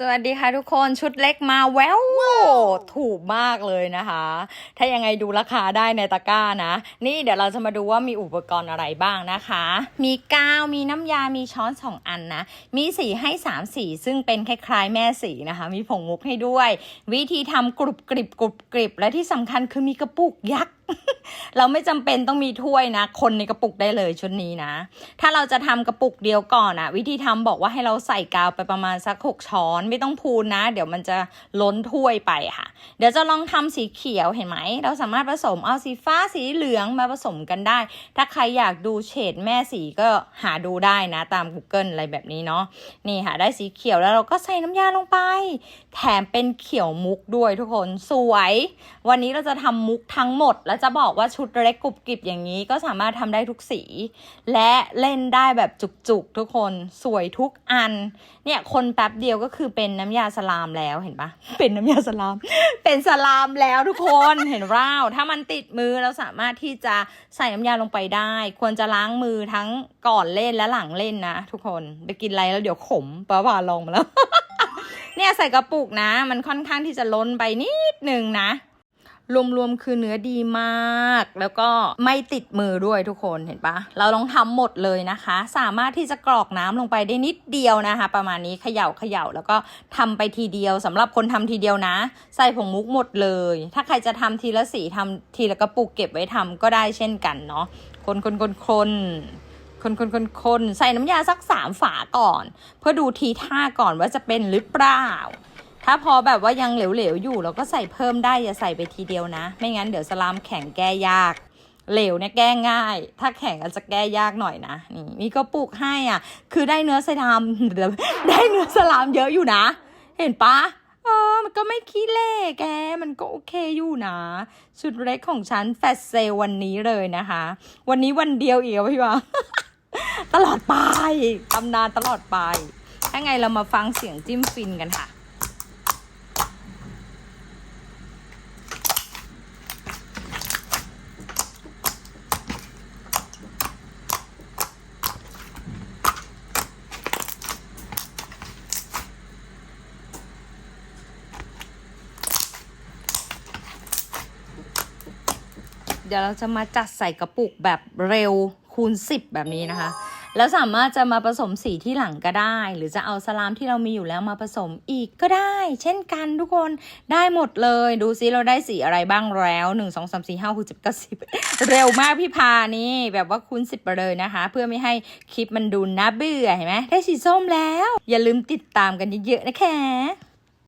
สวัสดีค่ะทุกคนชุดเล็กมาแววถูกมากเลยนะคะ ถ้ายังไงดูราคาได้ในตะกร้านะ นี่เดี๋ยวเราจะมาดูว่ามีอุปกรณ์อะไรบ้างนะคะ มีกาว มีน้ำยา มีช้อนสองอันนะ มีสีให้สามสี ซึ่งเป็นคล้ายๆแม่สีนะคะ มีผงมุกให้ด้วย วิธีทำกรุบกริบกรุบกริบและที่สำคัญคือมีกระปุกยักษ์ เราไม่จำเป็นต้องมีถ้วยนะ คนในกระปุกได้เลยชุดนี้นะ ถ้าเราจะทำกระปุกเดียวก่อนอะวิธีทำบอกว่าให้เราใส่กาวไปประมาณสักหกช้อน ไม่ต้องพูนนะ เดี๋ยวมันจะล้นถ้วยไปค่ะ เดี๋ยวจะลองทำสีเขียวเห็นไหม เราสามารถผสมเอาสีฟ้าสีเหลืองมาผสมกันได้ ถ้าใครอยากดูเฉดแม่สีก็หาดูได้นะ ตาม Google อะไรแบบนี้เนาะนี่ค่ะ ได้สีเขียวแล้วเราก็ใส่น้ำยาลงไป แถมเป็นเขียวมุกด้วยทุกคนสวย วันนี้เราจะทำมุกทั้งหมดแล้วจะบอกว่าชุดเล็กกรุบกริบอย่างนี้ก็สามารถทำได้ทุกสี และเล่นได้แบบจุกๆทุกคนสวยทุกอัน เนี่ยคนแป๊บเดียวก็คือเป็นน้ำยาสลามแล้วเห็นปะเป็นน้ำยาสลาม เป็นสลามแล้วทุกคนเห็นร่าวถ้ามันติดมือเราสามารถที่จะใส่น้ำยาลงไปได้ ควรจะล้างมือทั้งก่อนเล่นและหลังเล่นนะ ทุกคนไปกินอะไรแล้วเดี๋ยวขมป้าว่าลองมาแล้วเนี่ยใส่กระปุกนะ มันค่อนข้างที่จะล้นไปนิดนึงนะ รวมๆคือเนื้อดีมาก แล้วก็ไม่ติดมือด้วยทุกคนเห็นปะเราลองทำหมดเลยนะคะ สามารถที่จะกรอกน้ำลงไปได้นิดเดียวนะคะ ประมาณนี้เขย่าเขย่าแล้วก็ทำไปทีเดียวสำหรับคนทำทีเดียวนะ ใส่ผงมุกหมดเลย ถ้าใครจะทำทีละสีทำทีละกระปุกเก็บไว้ทำก็ได้เช่นกันเนาะคนคนคนคนคนคนคนคนใส่น้ำยาสักสามฝาก่อน เพื่อดูทีท่าก่อนว่าจะเป็นหรือเปล่า ถ้าพอแบบว่ายังเหลวๆอยู่เราก็ใส่เพิ่มได้อย่าใส่ไปทีเดียวนะ ไม่งั้นเดี๋ยวสลามแข็งแก้ยากเหลวเนี่ยแก้ง่าย ถ้าแข็งอาจจะแก้ยากหน่อยนะ นี่มีกระปุกให้อะ คือได้เนื้อสลาม ได้เนื้อสลามเยอะอยู่นะ เห็นปะเออ มันก็ไม่ขี้เล่แก มันก็โอเคอยู่นะ ชุดเล็กของฉันแฟชเซลวันนี้เลยนะคะ วันนี้วันเดียวเอีกแล้วพี่วะตลอดไป ตำนานตลอดไป ถ้าไงเรามาฟังเสียงจิ้มฟินกันค่ะ เดี๋ยวเราจะมาจัดใส่กระปุกแบบเร็วคูณ 10 แบบนี้นะคะ แล้วสามารถจะมาผสมสีที่หลังก็ได้ หรือจะเอาสลามที่เรามีอยู่แล้วมาผสมอีกก็ได้ เช่นกันทุกคนได้หมดเลย ดูซิเราได้สีอะไรบ้างแล้ว1 2 3 4 5 6 7 9 10 เร็วมากพี่พานี่ แบบว่าคูณ 10 ไปเลยนะคะ เพื่อไม่ให้คลิปมันดูน่าเบื่อเห็นไหมได้สีส้มแล้ว อย่าลืมติดตามกันเยอะๆนะคะ